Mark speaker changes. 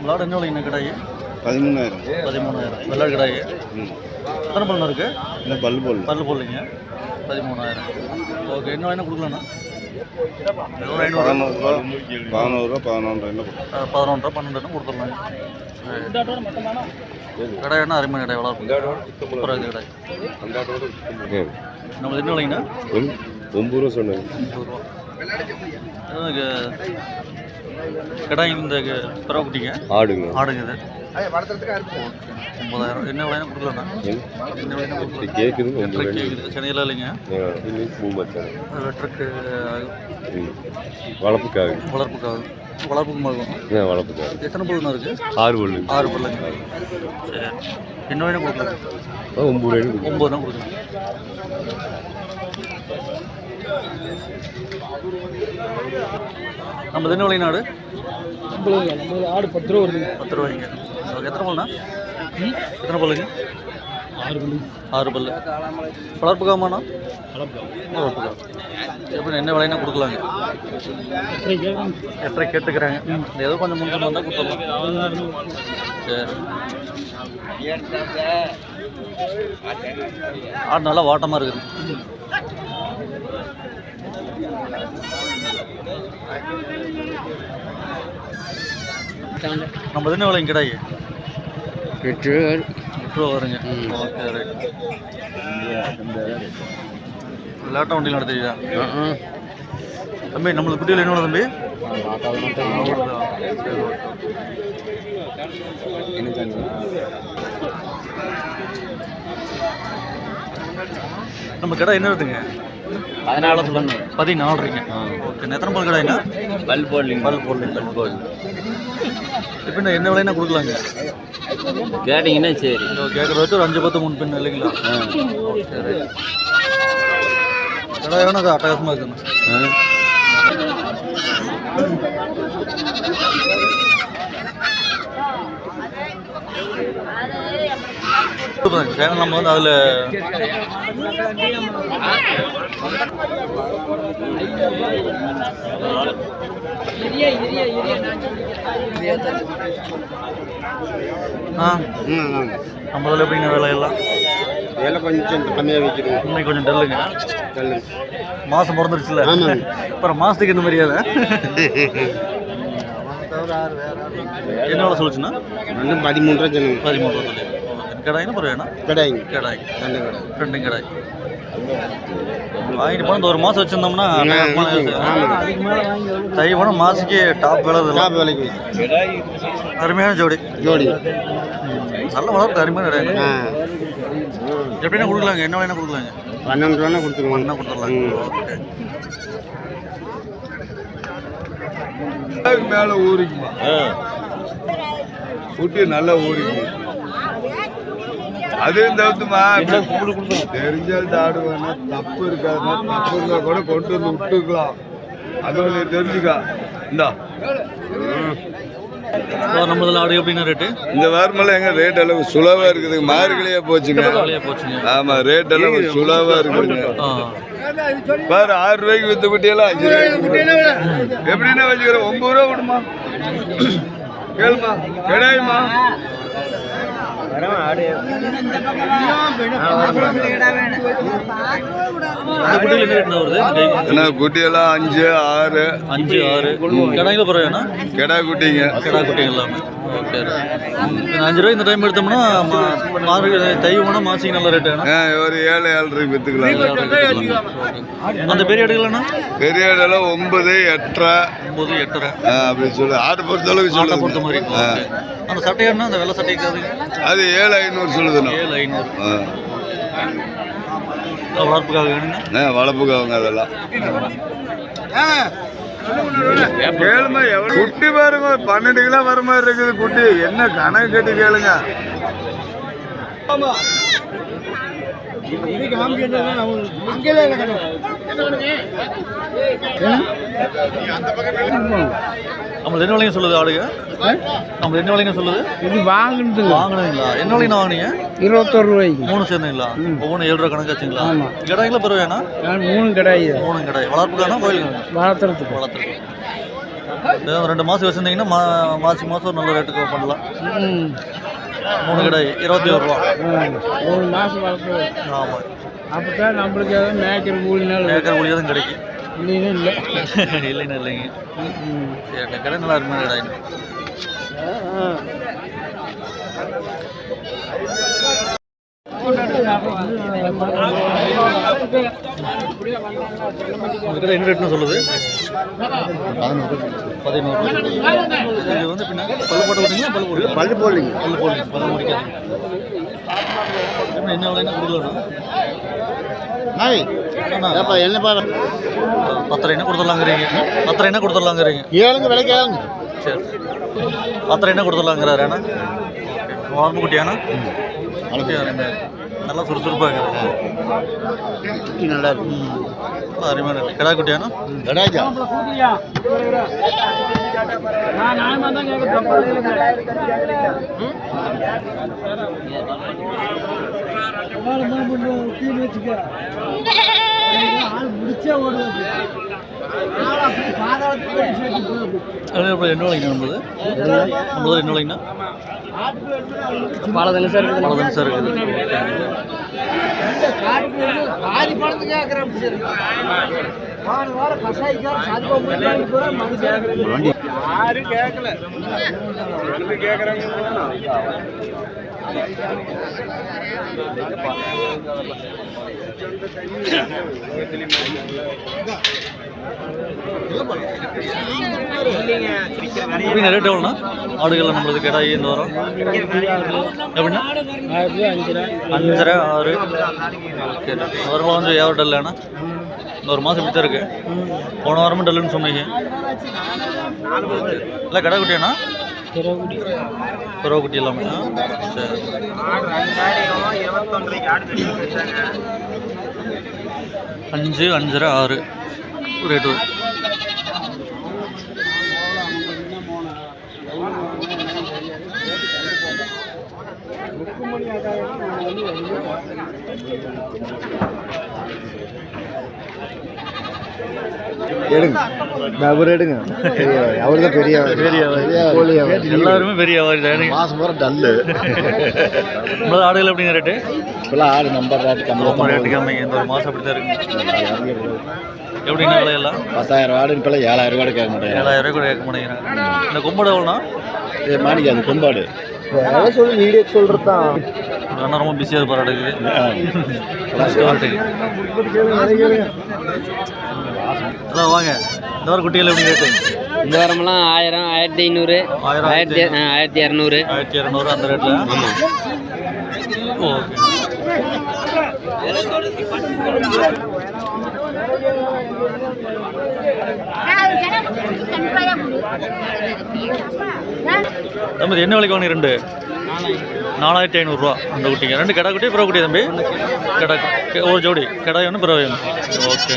Speaker 1: விளாடு என்ன விலைங்க கடாயி?
Speaker 2: பதிமூணாயிரம்.
Speaker 1: பதிமூணாயிரம். வெள்ளாடு கடாயி. எத்தனை பல்லு இருக்கு?
Speaker 2: இன்னும் பல்லு போடல.
Speaker 1: பல்லு போடலைங்க. பதிமூணாயிரம். ஓகே என்ன வேணா கொடுக்கலாண்ணா ஒரு ஐநூறு
Speaker 2: பதினோருவா பதினொன்று என்ன
Speaker 1: பதினொன்றரை பன்னெண்டு கொடுத்துடலாங்க கடை என்ன அருமை கடை இருக்குது கடை நம்ம என்ன விலைங்கண்ணா?
Speaker 2: ஒம்பது ரூபா சொன்னாங்க
Speaker 1: ஐம்பது ரூபா. கடாய் இந்த பிறகுட்டிங்க
Speaker 2: ஆடுங்க.
Speaker 1: ஆடுங்க இது. ஒன்பதாயிரம். என்ன விலைன்னு கொடுக்கலண்ணா என்ன விலைன்னு கொடுக்கலாம்
Speaker 2: கேட்குது
Speaker 1: கேட்குது சென்னையில் இல்லைங்க. வெட்டருக்கு
Speaker 2: வளர்ப்புக்காக.
Speaker 1: வளர்ப்புக்காக. வளர்ப்புக்கு
Speaker 2: ஏன் வளர்ப்புக்காக.
Speaker 1: எத்தனை பல்லுண்ணா இருக்குது
Speaker 2: ஆறு பல்லு
Speaker 1: ஆறு சரி. என்ன வேணும் கொடுக்கலாம்?
Speaker 2: ஒம்பது
Speaker 1: ஒம்பது தான் கொடுக்கலாம். நம்ம என்ன விலை நாடு?
Speaker 3: ஆடு பத்து ரூபா வருது.
Speaker 1: பத்து ரூபாய்ங்க. எத்தனை பல்லுண்ணா? எத்தனை பல்லுங்க?
Speaker 3: ஆறு மணி
Speaker 1: ஆறு பல்லு. வளர்ப்புக்காமாண்ணா வளர்ப்புக்கா எப்படி என்ன விலைன்னா கொடுக்கலாங்க? எட்டரை கேட்டுக்கிறாங்க? ஏதோ கொஞ்சம் முன்ன வந்தால் கொடுத்துடலாம். சரி. ஆடு நல்லா வாட்டமாக இருக்குது. நம்ம என்ன விலைங்க கிடாயி
Speaker 3: எட்டு.
Speaker 1: எட்டு ரூபா வருங்க. ஓகே ரைட் லேட்டாக வண்டியில் நடத்துறீங்களா? தம்பி நம்மளுக்கு குட்டியில் என்ன தம்பி. நம்ம கடை என்ன இருக்குங்க?
Speaker 3: பதினாலு சொல்லுங்க.
Speaker 1: பதினாலுங்க ஓகே எத்தனை பால் கடைங்க
Speaker 3: பல் போடலிங்க.
Speaker 1: பால் போடல பால் போடல. இப்போ என்ன என்ன விலைன்னா கொடுக்கலாங்க?
Speaker 3: கேட்டிங்கன்னா சரி.
Speaker 1: கேட்குற வச்சு ஒரு அஞ்சு பத்து மூணு பின் இல்லைங்களா? ரைட் கடை வேணும் அட்டகாசமாக இருக்குண்ணா சேனல் நம்ம வந்து அதில் ஆ. நம்ம அதில் எப்படிங்க வேலையெல்லாம்
Speaker 2: வேலை கொஞ்சம் கம்மியாக வைக்கிறோம்
Speaker 1: இன்னைக்கு கொஞ்சம் டல்லுங்க.
Speaker 2: தள்ளு
Speaker 1: மாதம் பிறந்துருச்சுல.
Speaker 2: ஆமாங்க.
Speaker 1: அப்புறம் மாதத்துக்கு இந்த மரியாதை என்ன வேலை சொல்லுச்சுன்னா?
Speaker 2: இன்னும் பதிமூணு ரூபா
Speaker 1: ரூபா சொல்லி கடாயினா அப்புறம் வேணா
Speaker 2: கடைங்க
Speaker 1: கடாய்
Speaker 2: நல்ல கடை
Speaker 1: ரெண்டும் கடாய் வாங்கிட்டு போனால் ஒரு மாதம் வச்சுருந்தோம்னா தை போனால் மாதத்துக்கு டாப் விலை
Speaker 2: டாப் விலைக்கு
Speaker 1: அருமையான ஜோடி
Speaker 2: ஜோடி
Speaker 1: நல்ல வளர்ப்பு அருமையான கிடையாது எப்படின்னா கொடுக்கலாங்க என்ன வேணா கொடுக்கலாங்க
Speaker 2: பன்னெண்டு ரூபா கொடுத்துருவோம்
Speaker 1: என்ன கொடுத்துடலாம் ஓகே
Speaker 4: மேல ஊறிக்குமா குட்டி நல்லா ஊறிக்குமா அதையும் தவிர்த்துமா தெரிஞ்சால் ஆடுவானா தப்பு இருக்காதுன்னா தப்பு இருந்தா கூட கொண்டு வந்து விட்டுக்கலாம். அது நீ தெரிஞ்சுக்கா. இந்தா.
Speaker 1: நம்மளதில் ஆடு எப்படின்னா ரேட்டு
Speaker 4: இந்த வாரமெல்லாம் எங்க ரேட் எல்லாம் சுலவா இருக்குது. மார்கழியா போச்சுங்க.
Speaker 1: வேலையாக போச்சுங்க.
Speaker 4: ஆமா ரேட் சுலவா இருக்குதுங்க. பாரு ஆறு ரூபாய்க்கு வித்த குட்டியெல்லாம் அஞ்சு ரூபாய்க்கு எப்படின்னா வச்சுக்கிறேன் ஒன்பது ரூபா விடுமா கேளுமா. கிடையாதுமா
Speaker 1: அந்த என்ன வருது இந்த
Speaker 4: ஏன்னா குட்டியெல்லாம் அஞ்சு ஆறு.
Speaker 1: அஞ்சு ஆறு. கடையில் வேணா
Speaker 4: கெடா குட்டிங்க.
Speaker 1: கிடா குட்டி எல்லாமே. ஓகே அஞ்சு ரூபாய் இந்த டைம் எடுத்தோம்னா மா- மாறு தை வேணா மாசிக்கு நல்ல ரேட்டு
Speaker 4: ஒரு ஏழு ஏழு ரூபாய்க்கு வித்துக்கலாம்.
Speaker 1: அந்த பெரிய எடுக்கலண்ணா
Speaker 4: பெரிய இடம்லாம் ஒன்பது எட்டரை.
Speaker 1: ஒம்பது எட்டரை.
Speaker 4: ஆ, அப்படி சொல்லு. ஆட்டை பொறுத்த அளவுக்கு
Speaker 1: ஆட்டை பொறுத்த மாதிரி.
Speaker 4: சொல்லுங்க ஆ.
Speaker 1: ஓகே. அந்த அந்த வெள்ளை சட்டைக்கு அது
Speaker 4: ஏழு ஐநூறு சொல்லுதுண்ணா.
Speaker 1: ஏழு ஐநூறு.
Speaker 4: ஆ.
Speaker 1: வளர்ப்புக்காக வேணுங்க.
Speaker 4: ஆ, வளர்ப்புக்கு அவங்க அதெல்லாம் கேளுமா எவ்வளவு? குட்டி பாருங்க பன்னெண்டு கிலோ வர மாதிரி இருக்குது குட்டி. என்ன கணக்கு கட்டி கேளுங்க. ஆமா.
Speaker 1: நம்மளது என்ன விலைங்க சொல்லுது ஆடுங்க நம்மளது என்ன விலைங்க சொல்லுது.
Speaker 2: இது வாங்கினது
Speaker 1: வாங்கினீங்களா? என்ன விலைங்க வாங்கினீங்க?
Speaker 2: இருபத்தொரு ரூபாய்க்கு
Speaker 1: மூணு சேர்ந்தீங்களா? ஒவ்வொன்று ஏழு ரூபா கணக்கு வச்சுங்களா? கிடாய்ங்களா பெருவேனா
Speaker 2: நான் மூணு கிடையாது
Speaker 1: மூணு கிடாய். வளர்ப்புக்கானா கோயிலுக்கு
Speaker 2: வளர்த்துறதுக்கு.
Speaker 1: வளர்த்துருக்கு இது ரெண்டு மாதம் வச்சுருந்தீங்கன்னா மா மாசி மாதம் ஒரு நல்ல ரேட்டுக்கு பண்ணலாம். மூணு கிடாய் இருபத்தி ஒரு ரூபா
Speaker 2: மூணு மாதம் வளர்த்து
Speaker 1: ஆமாம்
Speaker 2: அப்போ தான் நம்மளுக்கு ஏதாவது மேய்க்கிற கூலினால
Speaker 1: ஏக்கர் கூலியாக தான் கிடைக்கும்.
Speaker 2: இல்லைன்னு இல்லை.
Speaker 1: இல்லைன்னு இல்லைங்க. சரி கடை நல்லா இருக்குமா கடை என்ன ரேட்னு சொல்லுது? பதினோரு. இது வந்து பின்ன பல்லு போட்டு விட்டீங்களா பல்லு போட்டு
Speaker 2: பல்லு போடலிங்க
Speaker 1: பல்லு போடுங்க பல்லு முடிக்காதீங்க என்ன விலைன்னு கொடுக்கலாம்
Speaker 2: என்ன பாரு.
Speaker 1: பத்தரை என்ன கொடுத்துடலாங்கிறீங்க? பத்தரை என்ன கொடுத்துடலாங்கிறீங்க?
Speaker 2: ஏழுங்க விலைக்கு ஏழுங்க.
Speaker 1: சரி. பத்தரை என்ன கொடுத்துடலாங்கிறாரு ஏன்னா வளர்ப்பு குட்டியானா குட்டியா அருமையாக இருக்கு. நல்லா சுறுசுறுப்பாக இருக்குது.
Speaker 2: நல்லா இருக்கு
Speaker 1: ம் நல்லா அருமையாக இருக்குது. கிடா குட்டியானா
Speaker 2: கடாஜா
Speaker 1: அது அப்புறம் என்ன விலைங்க நம்மளது? நம்மளது என்ன விலைங்கண்ணா
Speaker 2: பழதங்க சார்
Speaker 1: அவ்வளோதாங்க சார் இருக்குது.
Speaker 2: யாரும் கேட்கல. கேட்கறாங்க
Speaker 1: எப்படிங்க ரேட் எவ்வளோண்ணா ஆடுகள் நம்மளது கிடாயி இந்த வாரம். எப்படின்னா? அஞ்சரை ஆறு. சரி வருமா வந்து எவ்வளோ டல்லுண்ணா இந்த ஒரு மாதம் இப்படி இருக்கு. போன வாரமும் டல்லுன்னு சொன்னீங்க. இல்லை கடை குட்டியாண்ணா? பருவ இல்லாமல் எல்லாமே சரி. அஞ்சு அஞ்சரை ஆறு. ரேட்டு
Speaker 2: எடுங்க. அவர் எடுங்க. அவர் தான் பெரிய
Speaker 1: பெரிய எல்லாருமே பெரிய வியாபாரி தான்
Speaker 2: மாசம் பூரா டல்லு
Speaker 1: நம்மளது ஆடுகள் எப்படிங்க ரேட்டு
Speaker 2: இப்பெல்லாம் ஆடு நம்பர் ரேட்டு
Speaker 1: ரொம்ப ரேட்டு இந்த ஒரு மாதம் அப்படி தான் இருக்குங்க எப்படிங்க விலையெல்லாம்
Speaker 2: பத்தாயிரம் ஆடு இப்பெல்லாம் ஏழாயிரம் ரூபாய் கேட்க மாட்டேன்
Speaker 1: ஏழாயிரம் ரூபாய் கூட கேட்க மாட்டேங்கிறேன் இந்த கொம்படை எவ்வளோண்ணா
Speaker 2: இது மாணிக்க அது கொம்பாடு. சொல்லி வீடியோ சொல்றது தான்
Speaker 1: அண்ணா ரொம்ப பிஸியாக இருப்பார் அடுக்கு அதான் வாங்க. இந்த வாரம் குட்டிகள் எப்படி ரேட்டு?
Speaker 5: இந்த வாரமெல்லாம் ஆயிரம் ஆயிரத்தி ஐநூறு
Speaker 1: ஆயிரம்
Speaker 5: ஆயிரத்தி ஆயிரத்தி இரநூறு
Speaker 1: ஆயிரத்தி இரநூறு அந்த ரேட்டில் ஓகே தம்பி என்ன விலைக்கு வாங்கி ரெண்டு? நாலாயிரத்தி ஐநூறுரூவா அந்த குட்டிங்க. ரெண்டு கடை குட்டி பிறகு குட்டி தம்பி? கடை ஒரு ஜோடி. கடை ஒன்று பிறகு ஓகே.